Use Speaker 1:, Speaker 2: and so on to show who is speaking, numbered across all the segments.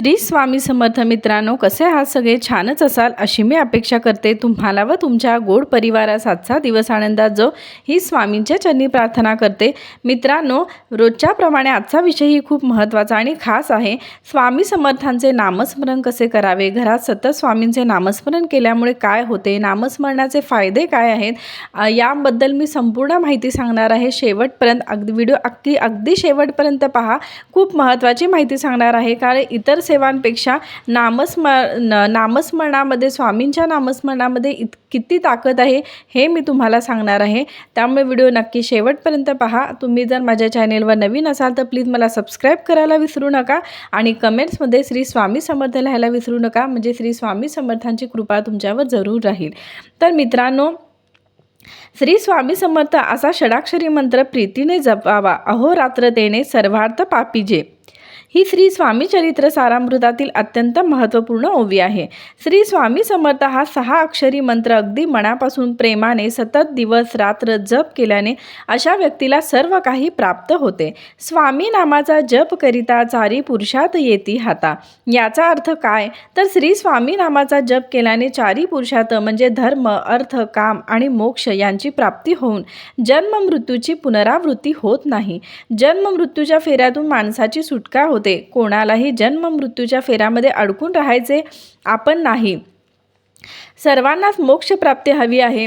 Speaker 1: श्री स्वामी समर्थ मित्रांनो कसे आहात सगळे? छानच असाल अशी मी अपेक्षा करते. तुम्हाला व तुमच्या गोड परिवारास आजचा दिवस आनंदात जो ही स्वामींच्या चरणी प्रार्थना करते. मित्रांनो रोजच्याप्रमाणे आजचा विषयही खूप महत्त्वाचा आणि खास आहे. स्वामी समर्थांचे नामस्मरण कसे करावे? घरात सतत स्वामींचे नामस्मरण केल्यामुळे काय होते? नामस्मरणाचे फायदे काय आहेत? याबद्दल मी संपूर्ण माहिती सांगणार आहे. शेवटपर्यंत अगदी व्हिडिओ अगदी अगदी शेवटपर्यंत पहा. खूप महत्त्वाची माहिती सांगणार आहे. कारण इतर सेवांपेक्षा नामस्मर नामस्मरणामध्ये स्वामींच्या नामस्मरणामध्ये इत किती ताकद आहे हे मी तुम्हाला सांगणार आहे. त्यामुळे व्हिडिओ नक्की शेवटपर्यंत पहा. तुम्ही जर माझ्या चॅनेलवर नवीन असाल तर प्लीज मला सबस्क्राईब करायला विसरू नका आणि कमेंट्समध्ये श्री स्वामी समर्थ लिहायला विसरू नका. म्हणजे श्री स्वामी समर्थांची कृपा तुमच्यावर जरूर राहील. तर मित्रांनो श्री स्वामी समर्थ असा षडाक्षरी मंत्र प्रीतीने जपावा. अहोरात्रतेने सर्वार्थ पापीजे ही श्री स्वामी चरित्र सारामृतातील अत्यंत महत्त्वपूर्ण ओवी आहे. श्री स्वामी समर्थ हा सहा अक्षरी मंत्र अगदी मनापासून प्रेमाने सतत दिवस रात्र जप केल्याने अशा व्यक्तीला सर्व काही प्राप्त होते. स्वामी नामाचा जप करिता चारी पुरुषात येती हाता. याचा अर्थ काय? तर श्री स्वामी नामाचा जप केल्याने चारी पुरुषात म्हणजे धर्म अर्थ काम आणि मोक्ष यांची प्राप्ती होऊन जन्म मृत्यूची पुनरावृत्ती होत नाही. जन्म मृत्यूच्या फेऱ्यातून माणसाची सुटका होते. होते. कोणालाही जन्म मृत्यूच्या फेऱ्यामध्ये अडकून राहायचे आपण नाही. सर्वांनाच मोक्षप्राप्ती हवी आहे.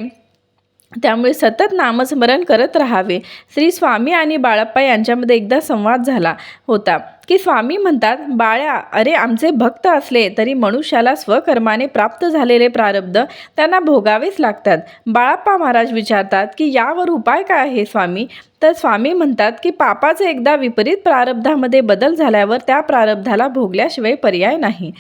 Speaker 1: त्यामुळे सतत नामस्मरण करत राहावे. श्री स्वामी आणि बाळप्पा यांच्यामध्ये एकदा संवाद झाला होता की स्वामी म्हणतात बाळ्या अरे आमचे भक्त असले तरी मनुष्याला स्वकर्माने प्राप्त झालेले प्रारब्ध त्यांना भोगावेच लागतात. बाळप्पा महाराज विचारतात की यावर उपाय काय आहे स्वामी? तर स्वामी म्हणतात की पापाचे एकदा विपरीत प्रारब्धामध्ये बदल झाल्यावर त्या प्रारब्धाला भोगल्याशिवाय पर्याय नाही.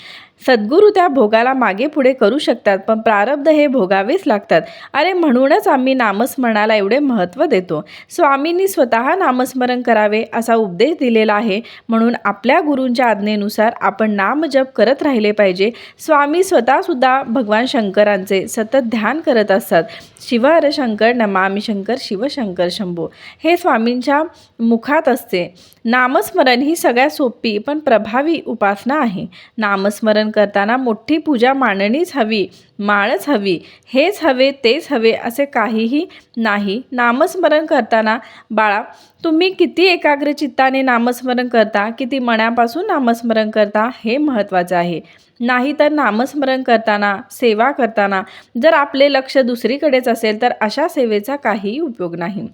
Speaker 1: सद्गुरू त्या भोगाला मागे पुढे करू शकतात पण प्रारब्ध हे भोगावेच लागतात. अरे म्हणूनच आम्ही नामस्मरणाला एवढे महत्त्व देतो. स्वामींनी स्वतः नामस्मरण करावे असा उपदेश दिलेला आहे. म्हणून आपल्या गुरूंच्या आज्ञेनुसार आपण नामजप करत राहिले पाहिजे. स्वामी स्वतःसुद्धा भगवान शंकरांचे सतत ध्यान करत असतात. शिव हर शंकर नमामि शंकर शिवशंकर शंभो. हे स्वामींच्या मुखात असते. नामस्मरण ही सगळ्यात सोपी पण प्रभावी उपासना आहे. नामस्मरण करताना मोठी पूजा मांडणीच हवी माळच हवी हेच हवे तेच हवे असे काहीही नाही. नामस्मरण करताना बाळा तुम्ही किती एकाग्र चित्ताने नामस्मरण करता किती मनापासून नामस्मरण करता हे महत्त्वाचं आहे. नाही तर नामस्मरण करताना सेवा करताना जर आपले लक्ष दुसरीकडेच असेल तर अशा सेवेचा काहीही उपयोग नाही.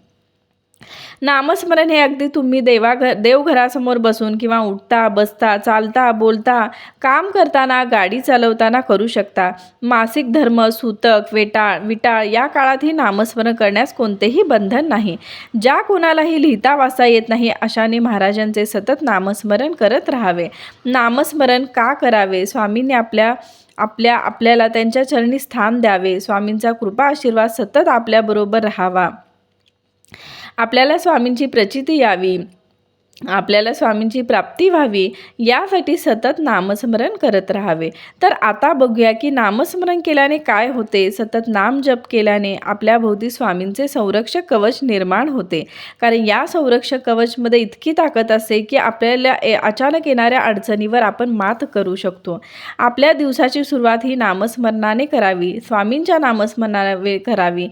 Speaker 1: नामस्मरण हे अगदी तुम्ही देवाघर देवघरासमोर बसून किंवा उठता बसता चालता बोलता काम करताना गाडी चालवताना करू शकता. मासिक धर्म सूतक वेटाळ विटाळ या काळातही नामस्मरण करण्यास कोणतेही बंधन नाही. ज्या कोणालाही लिहिता वाचता येत नाही अशाने महाराजांचे सतत नामस्मरण करत राहावे. नामस्मरण का करावे? स्वामींनी आपल्या आपल्या आपल्याला त्यांच्या चरणी स्थान द्यावे. स्वामींचा कृपा आशीर्वाद सतत आपल्याबरोबर राहावा. आपल्याला स्वामींची प्रचिती यावी आपल्याला स्वामींची प्राप्ती व्हावी यासाठी सतत नामस्मरण करत राहावे. तर आता बघूया की नामस्मरण केल्याने काय होते? सतत नाम जप केल्याने आपल्या भोवती स्वामींचे संरक्षक कवच निर्माण होते. कारण या संरक्षक कवचमध्ये इतकी ताकद असते की आपल्याला ए- अचानक येणाऱ्या अडचणीवर आपण मात करू शकतो. आपल्या दिवसाची सुरुवात ही नामस्मरणाने करावी स्वामींच्या नामस्मरणाने करावी.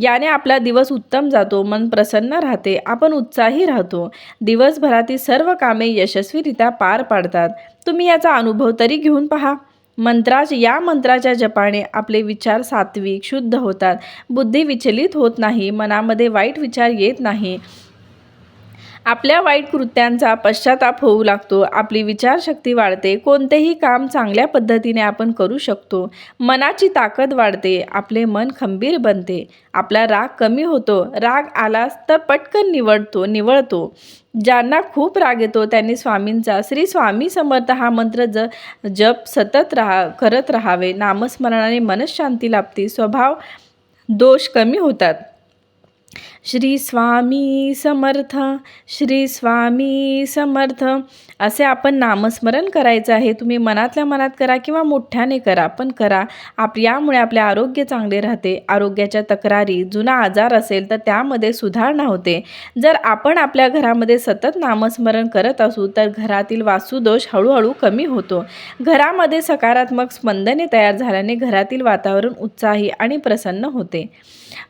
Speaker 1: याने आपला दिवस उत्तम जातो मन प्रसन्न राहते आपण उत्साही राहतो. दिवसभरातील सर्व कामे यशस्वीरित्या पार पाडतात. तुम्ही याचा अनुभव तरी घेऊन पहा. मंत्राच या मंत्राच्या जपाने आपले विचार सात्विक शुद्ध होतात. बुद्धी विचलित होत नाही मनामध्ये वाईट विचार येत नाही. आपल्या वाईट कृत्यांचा पश्चाताप होऊ लागतो. आपली विचारशक्ती वाढते. कोणतेही काम चांगल्या पद्धतीने आपण करू शकतो. मनाची ताकद वाढते. आपले मन खंबीर बनते. आपला राग कमी होतो. राग आलास तर पटकन निवडतो निवळतो. ज्यांना खूप राग येतो त्यांनी स्वामींचा श्री स्वामी समर्थ हा मंत्र ज जप सतत राहा करत राहावे. नामस्मरणाने मनशांती लाभते. स्वभाव दोष कमी होतात. श्री स्वामी समर्थ श्री स्वामी समर्थ. असे आपण नामस्मरण करायचं आहे. तुम्ही मनातल्या मनात करा किंवा मोठ्याने करा पण करा. आप यामुळे आपले आरोग्य चांगले राहते. आरोग्याच्या तक्रारी जुना आजार असेल तर त्यामध्ये सुधारणा होते. जर आपण आपल्या घरामध्ये सतत नामस्मरण करत असू तर घरातील वासुदोष हळूहळू कमी होतो. घरामध्ये सकारात्मक स्पंदने तयार झाल्याने घरातील वातावरण उत्साही आणि प्रसन्न होते.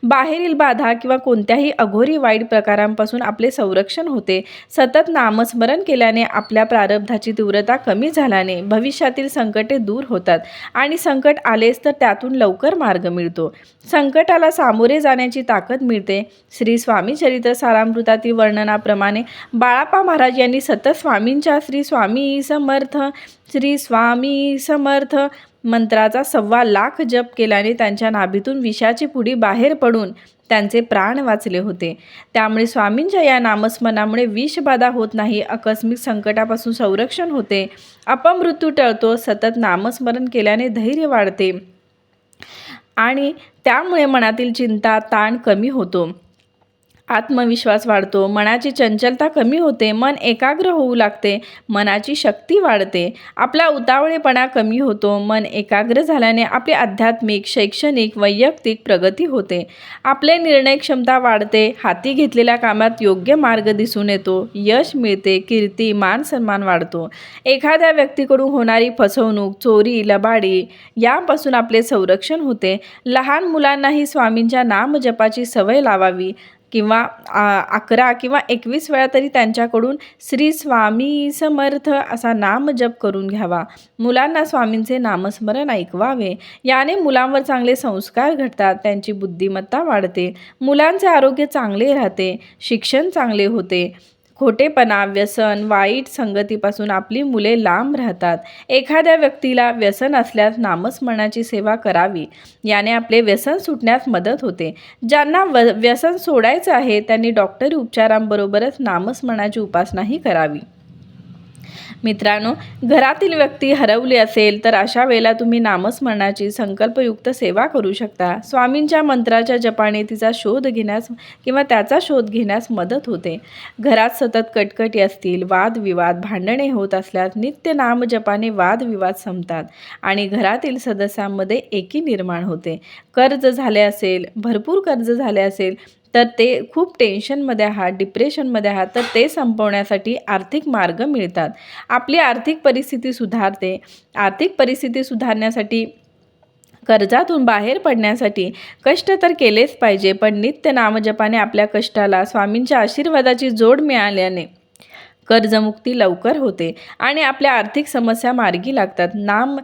Speaker 1: बाहेरील बाधा किंवा कोणत्याही अघोरी वाईट प्रकारांपासून आपले संरक्षण होते. सतत नामस्मरण केल्याने आपल्या प्रारब्धाची तीव्रता कमी झाल्याने भविष्यातील संकटे दूर होतात आणि संकट आलेच तर त्यातून लवकर मार्ग मिळतो. संकटाला सामोरे जाण्याची ताकद मिळते. श्री स्वामी चरित्र सारामृतातील वर्णनाप्रमाणे बाळापा महाराज यांनी सतत स्वामींच्या श्री स्वामी समर्थ श्री स्वामी समर्थ मंत्राचा सव्वा लाख जप केल्याने त्यांच्या नाभीतून विषाची पुडी बाहेर पडून त्यांचे प्राण वाचले होते. त्यामुळे स्वामींच्या या नामस्मरणामुळे विषबाधा होत नाही आकस्मिक संकटापासून संरक्षण होते. अपमृत्यू टळतो सतत नामस्मरण केल्याने धैर्य वाढते. आणि त्यामुळे मनातील चिंता ताण कमी होतो. आत्मविश्वास वाढतो मनाची चंचलता कमी होते मन एकाग्र होऊ लागते मनाची शक्ती वाढते. आपला उतावळेपणा कमी होतो मन एकाग्र झाल्याने आपली आध्यात्मिक शैक्षणिक वैयक्तिक प्रगती होते. आपले निर्णय क्षमता वाढते हाती घेतलेल्या कामात योग्य मार्ग दिसून येतो यश मिळते कीर्ती मान सन्मान वाढतो. एखाद्या व्यक्तीकडून होणारी फसवणूक चोरी लबाडी यापासून आपले संरक्षण होते. लहान मुलांनाही स्वामींच्या नामजपाची सवय लावावी. किंवा अकरा किंवा एकवीस वेळा तरी त्यांच्याकडून श्री स्वामी समर्थ असा नामजप करून घ्यावा. मुलांना स्वामींचे नामस्मरण ऐकवावे. याने मुलांवर चांगले संस्कार घडतात त्यांची बुद्धिमत्ता वाढते. मुलांचे आरोग्य चांगले राहते शिक्षण चांगले होते. खोटेपणा व्यसन वाईट संगतीपासून आपली मुले लांब राहतात. एखाद्या व्यक्तीला व्यसन असल्यास नामस्मरणाची सेवा करावी. याने आपले व्यसन सुटण्यास मदत होते. ज्यांना व व्यसन सोडायचं आहे त्यांनी डॉक्टरी उपचारांबरोबरच नामस्मरणाची उपासनाही करावी. मित्रांनो घरातील व्यक्ती हरवली असेल तर अशा वेळेला तुम्ही नामस्मरणाची संकल्पयुक्त सेवा करू शकता. स्वामींच्या मंत्राच्या जपाने तिचा शोध घेण्यास किंवा त्याचा शोध घेण्यास मदत होते. घरात सतत कटकटी असतील वादविवाद भांडणे होत असल्यास नित्य नामजपाने वादविवाद संपतात आणि घरातील सदस्यांमध्ये एकी निर्माण होते. कर्ज झाले असेल भरपूर कर्ज झाले असेल तर ते खूप टेन्शनमध्ये आहात डिप्रेशनमध्ये आहात तर ते संपवण्यासाठी आर्थिक मार्ग मिळतात. आपली आर्थिक परिस्थिती सुधारते. आर्थिक परिस्थिती सुधारण्यासाठी कर्जातून बाहेर पडण्यासाठी कष्ट तर केलेच पाहिजे पण नित्य नामजपाने आपल्या कष्टाला स्वामींच्या आशीर्वादाची जोड मिळाल्याने कर्जमुक्ती लवकर होते आणि आपल्या आर्थिक समस्या मार्गी लागतात. नाम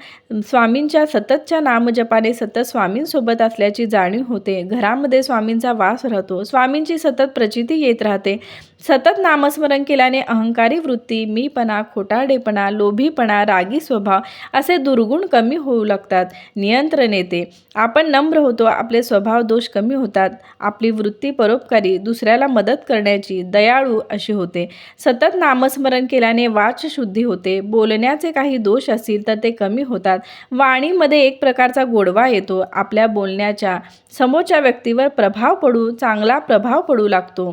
Speaker 1: स्वामींच्या सततच्या नामजपाने सतत स्वामींसोबत असल्याची जाणीव होते. घरामध्ये स्वामींचा वास राहतो. स्वामींची सतत प्रचिती येत राहते. सतत नामस्मरण केल्याने अहंकारी वृत्ती मीपणा खोटाडेपणा लोभीपणा रागी स्वभाव असे दुर्गुण कमी होऊ लागतात. नियंत्रण येते आपण नम्र होतो आपले स्वभाव दोष कमी होतात. आपली वृत्ती परोपकारी दुसऱ्याला मदत करण्याची दयाळू अशी होते. सतत नामस्मरण केल्याने वाचशुद्धी होते. बोलण्याचे काही दोष असतील तर ते कमी होतात. वाणीमध्ये एक प्रकारचा गोडवा येतो. आपल्या बोलण्याच्या समोरच्या व्यक्तीवर प्रभाव पडू चांगला प्रभाव पडू लागतो.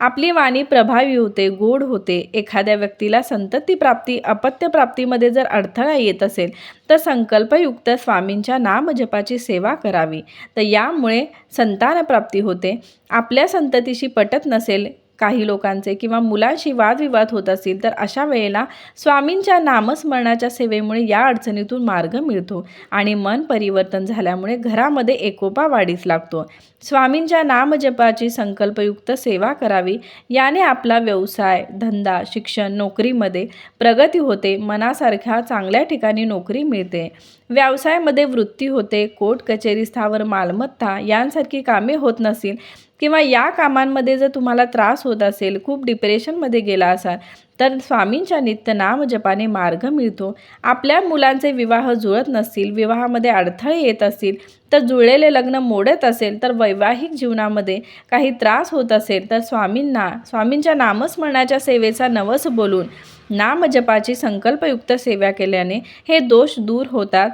Speaker 1: आपली वाणी प्रभावी होते गोड होते. एखाद्या व्यक्तीला संतती प्राप्ती अपत्य प्राप्तीमध्ये जर अडथळा येत असेल तर संकल्पयुक्त स्वामींच्या नामजपाची सेवा करावी. तर यामुळे संतानप्राप्ती होते. आपल्या संततीशी पटत नसेल काही लोकांचे किंवा मुलांशी वादविवाद होत असतील तर अशा वेळेला स्वामींच्या नामस्मरणाच्या सेवेमुळे या अडचणीतून मार्ग मिळतो आणि मन परिवर्तन झाल्यामुळे घरामध्ये एकोपा वाढीस लागतो. स्वामींच्या नामजपाची संकल्पयुक्त सेवा करावी याने आपला व्यवसाय धंदा शिक्षण नोकरीमध्ये प्रगती होते मनासारख्या चांगल्या ठिकाणी नोकरी मिळते. व्यवसायामध्ये वृत्ती होते कोर्ट कचेरी स्थावर मालमत्ता यांसारखी कामे होत नसतील किंवा या कामांमध्ये जर तुम्हाला त्रास होत असेल खूप डिप्रेशनमध्ये गेला असाल तर स्वामींच्या नित्य नाम जपाने मार्ग मिळतो. आपल्या मुलांचे विवाह जुळत नसतील विवाहामध्ये अडथळे येत असतील तर जुळलेले लग्न मोडत असेल तर वैवाहिक जीवनामध्ये काही त्रास होत असेल तर स्वामींना स्वामींच्या नामस्मरणाच्या सेवेचा नवस बोलून नामजपाची संकल्पयुक्त सेवा केल्याने हे दोष दूर होतात.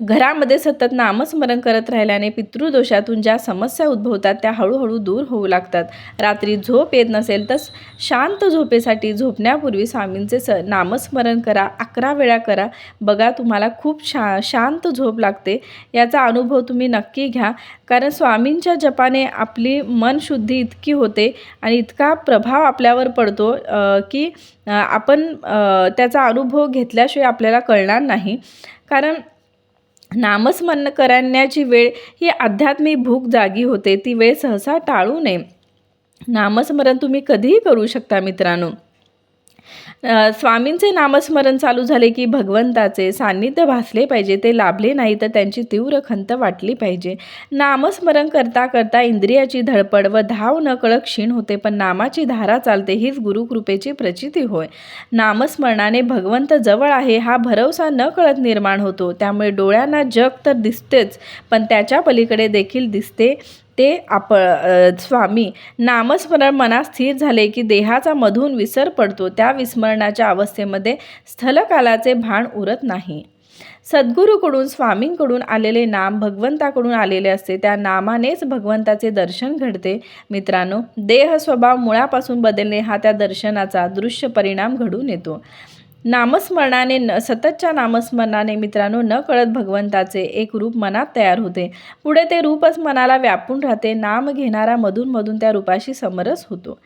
Speaker 1: घरामध्ये सतत नामस्मरण करत राहिल्याने पितृदोषातून ज्या समस्या उद्भवतात त्या हळूहळू दूर होऊ लागतात. रात्री झोप येत नसेल तर शांत झोपेसाठी झोपण्यापूर्वी स्वामींचे स नामस्मरण करा अकरा वेळा करा. बघा तुम्हाला खूप शा शांत झोप लागते. याचा अनुभव तुम्ही नक्की घ्या. कारण स्वामींच्या जपाने आपली मनशुद्धी इतकी होते आणि इतका प्रभाव आपल्यावर पडतो की आपण त्याचा अनुभव घेतल्याशिवाय आपल्याला कळणार नाही. कारण नामस्मरण करण्याची वेळ ही आध्यात्मिक भूक जागी होते ती वेळ सहसा टाळू नये. नामस्मरण तुम्ही कधीही करू शकता मित्रांनो. स्वामींचे नामस्मरण चालू झाले की भगवंताचे सान्निध्य भासले पाहिजे ते लाभले नाही तर त्यांची तीव्र खंत वाटली पाहिजे. नामस्मरण करता करता इंद्रियाची धडपड व धाव न क्षीण होते पण नामाची धारा चालते हीच गुरुकृपेची प्रचिती होय. नामस्मरणाने भगवंत जवळ आहे हा भरवसा न कळत निर्माण होतो. त्यामुळे डोळ्यांना जग तर दिसतेच पण त्याच्या पलीकडे देखील दिसते. ते आप स्वामी. नामस्मरण मनात स्थिर झाले की देहाचा मधून विसर पडतो. त्या विस्मरणाच्या अवस्थेमध्ये स्थलकालाचे भान उरत नाही. सद्गुरूकडून स्वामींकडून आलेले नाम भगवंताकडून आलेले असते. त्या नामानेच भगवंताचे दर्शन घडते. मित्रांनो देह स्वभाव मुळापासून बदलणे हा त्या दर्शनाचा दृश्य परिणाम घडून येतो. नामस्मरणाने न सततच्या नामस्मरणाने मित्रांनो न कळत भगवंताचे एक रूप मनात तयार होते. पुढे ते रूपच मनाला व्यापून राहते. नाम घेणारा मधूनमधून त्या रूपाशी समरस होतो.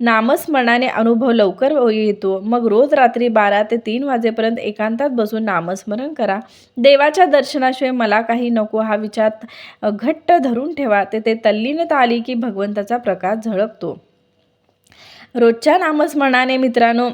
Speaker 1: नामस्मरणाने अनुभव लवकर येतो. मग रोज रात्री बारा ते तीन वाजेपर्यंत एकांतात बसून नामस्मरण करा. देवाच्या दर्शनाशिवाय मला काही नको. हा विचार घट्ट धरून ठेवा. ते ते तल्लीनता आली की भगवंताचा प्रकाश झळकतो. रोजच्या नामस्मरणाने मित्रांनो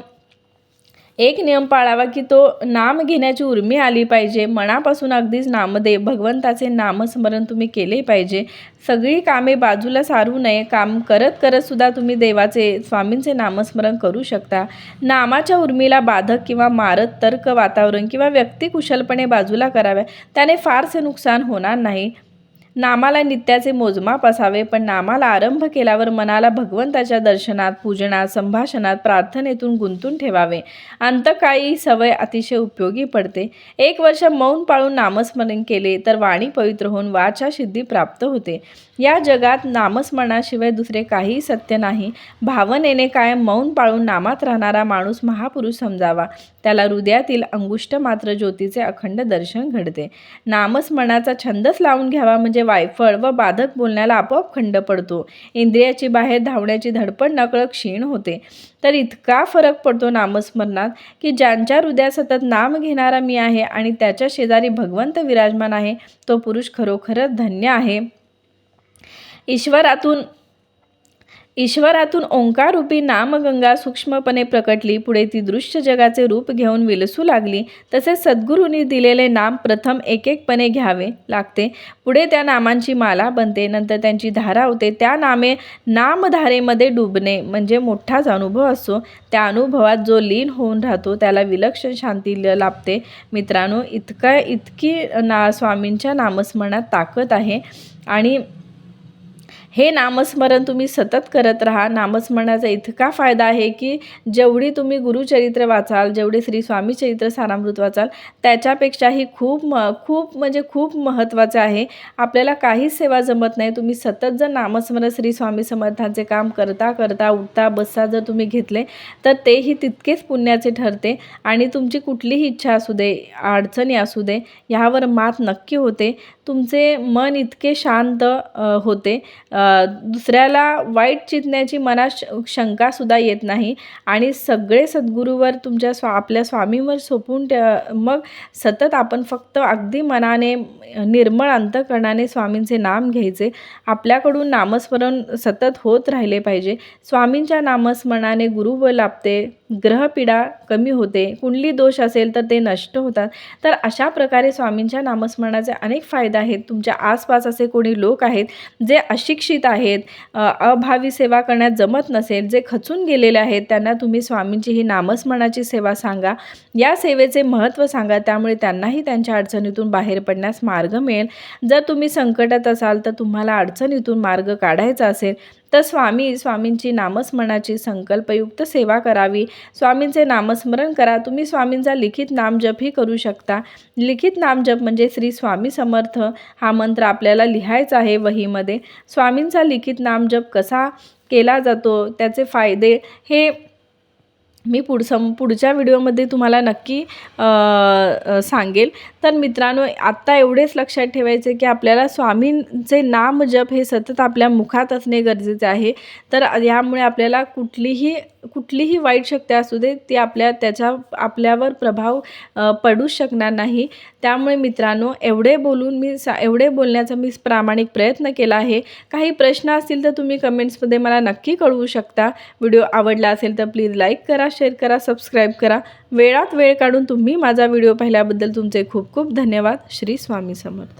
Speaker 1: एक नियम पाळावा की तो नाम घेण्याची उर्मी आली पाहिजे. मनापासून अगदीच नामदेव भगवंताचे नामस्मरण तुम्ही केले पाहिजे. सगळी कामे बाजूला सारू नये. काम करत करत सुद्धा तुम्ही देवाचे स्वामींचे नामस्मरण करू शकता. नामाच्या उर्मीला बाधक किंवा मारत तर्क वातावरण किंवा व्यक्ती कुशलपणे बाजूला कराव्या. त्याने फारसे नुकसान होणार नाही. नामाला नित्याचे मोजमाप असावे पण नामाला आरंभ केल्यावर मनाला भगवंताच्या दर्शनात पूजनात संभाषणात प्रार्थनेतून गुंतून ठेवावे. अंतकाळी सवय अतिशय उपयोगी पडते. एक वर्ष मौन पाळून नामस्मरण केले तर वाणी पवित्र होऊन वाचा सिद्धी प्राप्त होते. या जगात नामस्मरणाशिवाय दुसरे काहीही सत्य नाही. भावनेने कायम मौन पाळून नामात राहणारा माणूस महापुरुष समजावा. त्याला हृदयातील अंगुष्ट मात्र ज्योतीचे अखंड दर्शन घडते. नामस्मरणाचा छंदच लावून घ्यावा म्हणजे वायफळ व बाधक बोलण्याला आपोआप खंड पडतो. इंद्रियाची बाहेर धावण्याची धडपड नकळत क्षीण होते. तर इतका फरक पडतो नामस्मरणात की ज्यांच्या हृदयात सतत नाम घेणारा मी आहे आणि त्याच्या शेजारी भगवंत विराजमान आहे तो पुरुष खरोखरच धन्य आहे. ईश्वरातून ईश्वरातून ओंकाररूपी नामगंगा सूक्ष्मपणे प्रकटली पुढे ती दृश्य जगाचे रूप घेऊन विलसू लागली. तसेच सद्गुरूंनी दिलेले नाम प्रथम एक एकपणे घ्यावे लागते. पुढे त्या नामांची माला बनते नंतर त्यांची धारा होते. त्या नामे नामधारेमध्ये डुबणे म्हणजे मोठाच अनुभव असतो त्या अनुभवात जो लीन होऊन राहतो त्याला विलक्षण शांती ल- लाभते. मित्रांनो इतका इतकी ना स्वामींच्या नामस्मरणात ताकद आहे. आणि हे नामस्मरण तुम्ही सतत करत राहा. नामस्मरणाचा इतका फायदा आहे की जेवढी तुम्ही गुरुचरित्र वाचाल जेवढे श्री स्वामी चरित्र सारामृत वाचाल त्याच्यापेक्षाही खूप म खूप म्हणजे खूप महत्त्वाचं आहे. आपल्याला काहीच सेवा जमत नाही. तुम्ही सतत जर नामस्मरण श्री स्वामी समर्थांचे काम करता करता उठता बसता जर तुम्ही घेतले तर तेही तितकेच पुण्याचे ठरते आणि तुमची कुठलीही इच्छा असू दे अडचणी असू दे ह्यावर मात नक्की होते. तुमचे मन इतके शांत होते. दुसऱ्याला वाईट चिंतण्याची मनात श शंकासुद्धा येत नाही. आणि सगळे सद्गुरूवर तुमच्या स्वा आपल्या स्वामींवर सोपून ठे मग सतत आपण फक्त अगदी मनाने निर्मळ अंतकरणाने स्वामींचे नाम घ्यायचे. आपल्याकडून नामस्मरण सतत होत राहिले पाहिजे. स्वामींच्या नामस्मरणाने गुरुबळ लाभते ग्रहपीडा कमी होते कुंडली दोष असेल तर ते नष्ट होतात. तर अशा प्रकारे स्वामींच्या नामस्मरणाचे अनेक फायदे आहेत. तुमच्या आसपास असे कोणी लोक आहेत जे अशिक्षित आहेत. अभावी सेवा करण्यात जमत नसेल जे खचून गेलेले आहेत त्यांना तुम्ही स्वामींची ही नामस्मरणाची सेवा सांगा. या सेवेचे महत्त्व सांगा त्यामुळे त्यांनाही त्यांच्या अडचणीतून बाहेर पडण्यास मार्ग मिळेल. जर तुम्ही संकटात असाल तर तुम्हाला अडचणीतून मार्ग काढायचा असेल तर स्वामी स्वामींची नामस्मरणाची संकल्पयुक्त सेवा करावी. स्वामींचे नामस्मरण करा. तुम्ही स्वामींचा लिखित नामजपही करू शकता. लिखित नामजप म्हणजे श्री स्वामी समर्थ. हा मंत्र आपल्याला लिहायचा आहे वहीमध्ये. स्वामी स्वामींचा लिखित नामजप कसा केला जातो त्याचे फायदे हे मी पुढ सम पुढच्या व्हिडिओमध्ये तुम्हाला नक्की सांगेल. तर मित्रांनो आत्ता एवढेच लक्षात ठेवायचे की आपल्याला स्वामींचे नाम जप हे सतत आपल्या मुखात असणे गरजेचे आहे. तर यामुळे आपल्याला कुठलीही कुठलीही वाईट शक्ती असू दे ती आपल्या त्याच्या आपल्यावर प्रभाव पडूच शकणार नाही. त्यामुळे मित्रांनो एवढे बोलून मी सा एवढे बोलण्याचा मी प्रामाणिक प्रयत्न केला आहे. काही प्रश्न असतील तर तुम्ही कमेंट्समध्ये मला नक्की कळवू शकता. व्हिडिओ आवडला असेल तर प्लीज लाईक करा शेअर करा सबस्क्राईब करा. वेळात वेळ काढून तुम्ही माझा व्हिडिओ पाहिल्याबद्दल तुमचे खूप खूप धन्यवाद. श्री स्वामी समर्थ.